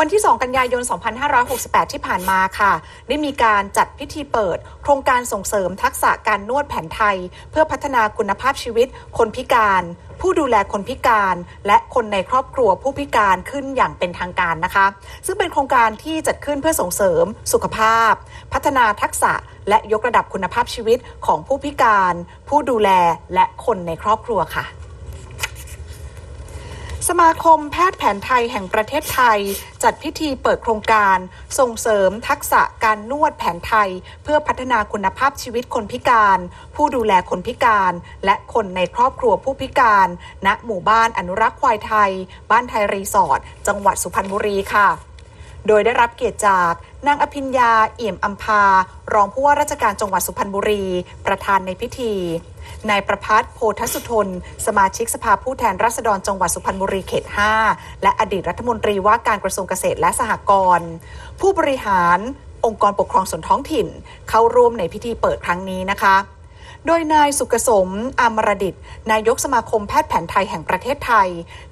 วันที่ 2 กันยายน 2568 ที่ผ่านมาค่ะ ได้มีการจัดพิธีเปิด โครงการส่งเสริมทักษะการนวดแผนไทย เพื่อพัฒนาคุณภาพชีวิต คนพิการผู้ดูแลคนพิการ และคนในครอบครัวผู้พิการขึ้นอย่างเป็นทางการนะคะ ซึ่งเป็นโครงการที่จัดขึ้นเพื่อส่งเสริม สุขภาพ พัฒนาทักษะ และยกระดับคุณภาพชีวิตของผู้พิการ ผู้ดูแลและคนในครอบครัวค่ะ สมาคมแพทย์แผนไทยแห่งประเทศไทย จัดพิธีเปิดโครงการ ส่งเสริมทักษะการนวดแผนไทย เพื่อพัฒนาคุณภาพชีวิตคนพิการ ผู้ดูแลคนพิการ และคนในครอบครัวผู้พิการ ณหมู่บ้านอนุรักษ์ควายไทย บ้านไทยรีสอร์ทจังหวัดสุพรรณบุรีค่ะ โดยได้รับเกียรติจากนางอภิญญาเอี่ยมอัมพารองผู้ว่าราชการจังหวัดสุพรรณบุรี ประธานในพิธีนายประพัฒน์โพธสุทน สมาชิกสภาผู้แทนราษฎรจังหวัดสุพรรณบุรีเขต 5 และอดีตรัฐมนตรีว่าการกระทรวงเกษตรและสหกรณ์ผู้บริหารองค์กรปกครองส่วนท้องถิ่น เข้าร่วมในพิธีเปิดครั้งนี้นะคะ โดยนายสุกสมอามรดิต นายกสมาคมแพทย์แผนไทยแห่งประเทศไทย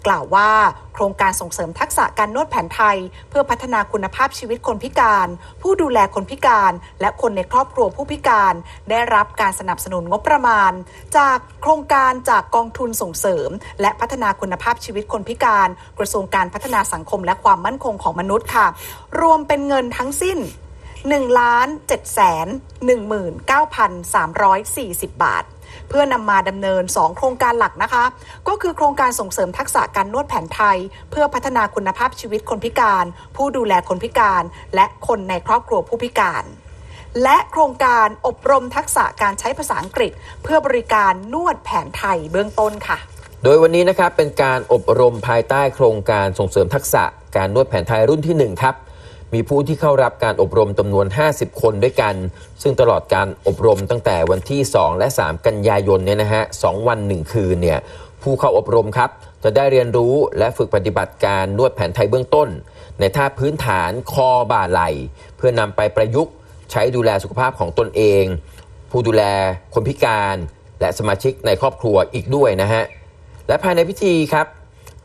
กล่าวว่าโครงการส่งเสริมทักษะการนวดแผนไทย เพื่อพัฒนาคุณภาพชีวิตคนพิการ ผู้ดูแลคนพิการ และคนในครอบครัวผู้พิการ ได้รับการสนับสนุนงบประมาณ จากโครงการจากกองทุนส่งเสริม และพัฒนาคุณภาพชีวิตคนพิการ กระทรวงการพัฒนาสังคมและความมั่นคงของมนุษย์ค่ะ รวมเป็นเงินทั้งสิ้น 1ล้าน7แสน19,340 บาท เพื่อนำมาดำเนิน 2 โครงการหลักนะคะ ก็คือโครงการส่งเสริมทักษะการนวดแผนไทย เพื่อพัฒนาคุณภาพชีวิตคนพิการ ผู้ดูแลคนพิการ และคนในครอบครัวผู้พิการและโครงการอบรมทักษะการใช้ภาษาอังกฤษ เพื่อบริการนวดแผนไทยเบื้องต้นค่ะ โดยวันนี้นะครับเป็นการอบรมภายใต้โครงการส่งเสริมทักษะการนวดแผนไทยรุ่นที่ 1 ครับ มีผู้ที่เข้ารับการอบรมจำนวน 50 คนด้วยกัน ซึ่งตลอดการอบรมตั้งแต่วันที่ 2 และ 3 กันยายนเนี่ยนะฮะสองวัน 1 คืนเนี่ยผู้เข้าอบรมครับ จะได้เรียนรู้และฝึกปฏิบัติการนวดแผนไทยเบื้องต้น ในท่าพื้นฐานคอบ่าไหล่ เพื่อนำไปประยุกต์ใช้ดูแลสุขภาพของตนเอง ผู้ดูแลคนพิการ และสมาชิกในครอบครัวอีกด้วยนะฮะและภายในพิธีครับ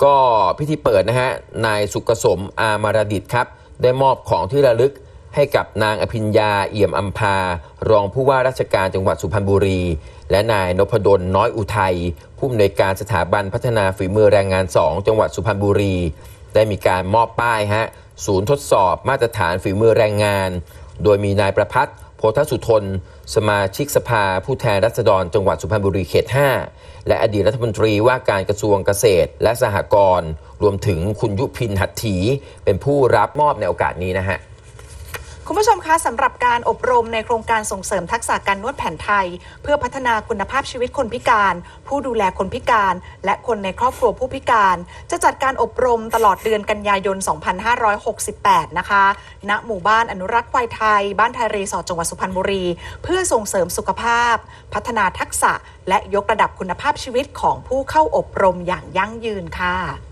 ก็พิธีเปิดนะฮะนายสุกสมอามารดิตครับ ได้มอบของที่ระลึกให้กับนางอภิญญาเอี่ยมอัมพารองผู้ว่าราชการจังหวัดสุพรรณบุรี และนายนพดลน้อยอุทัยผู้อำนวยการสถาบันพัฒนาฝีมือแรงงาน 2 จังหวัดสุพรรณบุรี ได้มีการมอบป้ายฮะศูนย์ทดสอบมาตรฐานฝีมือแรงงาน โดยมีนายประพัฒน์ โพธสุทน สมาชิกสภา ผู้แทนราษฎร จังหวัดสุพรรณบุรีเขต 5 และอดีตรัฐมนตรีว่าการกระทรวงเกษตร และสหกรณ์รวมถึงคุณยุพินหัตถี เป็นผู้รับมอบในโอกาสนี้นะฮะ ผู้ชมคะสำหรับการอบรมในโครงการส่งเสริมทักษะการนวดแผนไทย เพื่อพัฒนาคุณภาพชีวิตคนพิการ ผู้ดูแลคนพิการ และคนในครอบครัวผู้พิการ จะจัดการอบรมตลอดเดือนกันยายน 2568 นะคะ ณหมู่บ้านอนุรักษ์ควายไทย บ้านไทยรีสอร์ทจังหวัดสุพรรณบุรี เพื่อส่งเสริมสุขภาพ พัฒนาทักษะ และยกระดับคุณภาพชีวิตของผู้เข้าอบรมอย่างยั่งยืนค่ะ